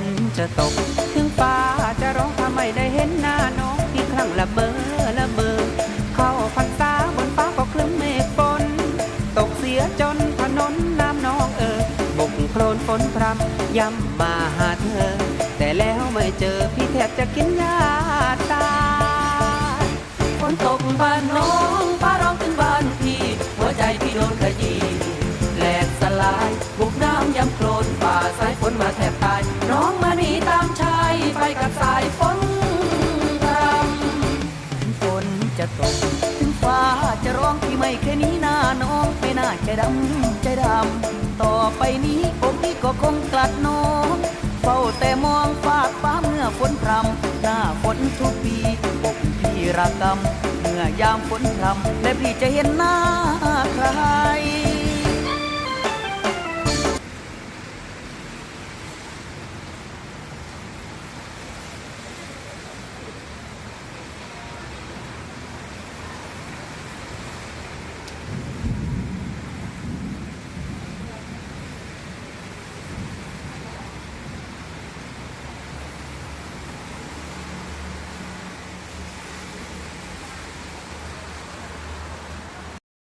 นจะตก ถึงฟ้าจะร้องทำไมได้เห็นหน้าน้องที่ครั้งละเบอละเบอเข้าพรรษาบนฟ้าก็คลึ้มเมฆฝนตกเสียจนถนนน้ำนองเออบุกโคลนฝนพรำย้ำมาหาเธอ แต่แล้วไม่เจอพี่แทบจะกินยาตายฝนตกบ้านน้องฟ้าร้องถึงบ้านพี่ หัวใจพี่โดนขยี้ จะตก ถึงฟ้าจะร้องพี่ไม่แค่นี้หน้าน้องไม่น่าใจดำใจดำ ต่อไปนี้ผมพี่ก็คงกลัดน้องเฝ้าแต่มองฝากฟ้าเมื่อฝนพรำหน้าฝนทุกปีอกพี่ระกำเมื่อยามฝนพรำและพี่จะเห็นหน้า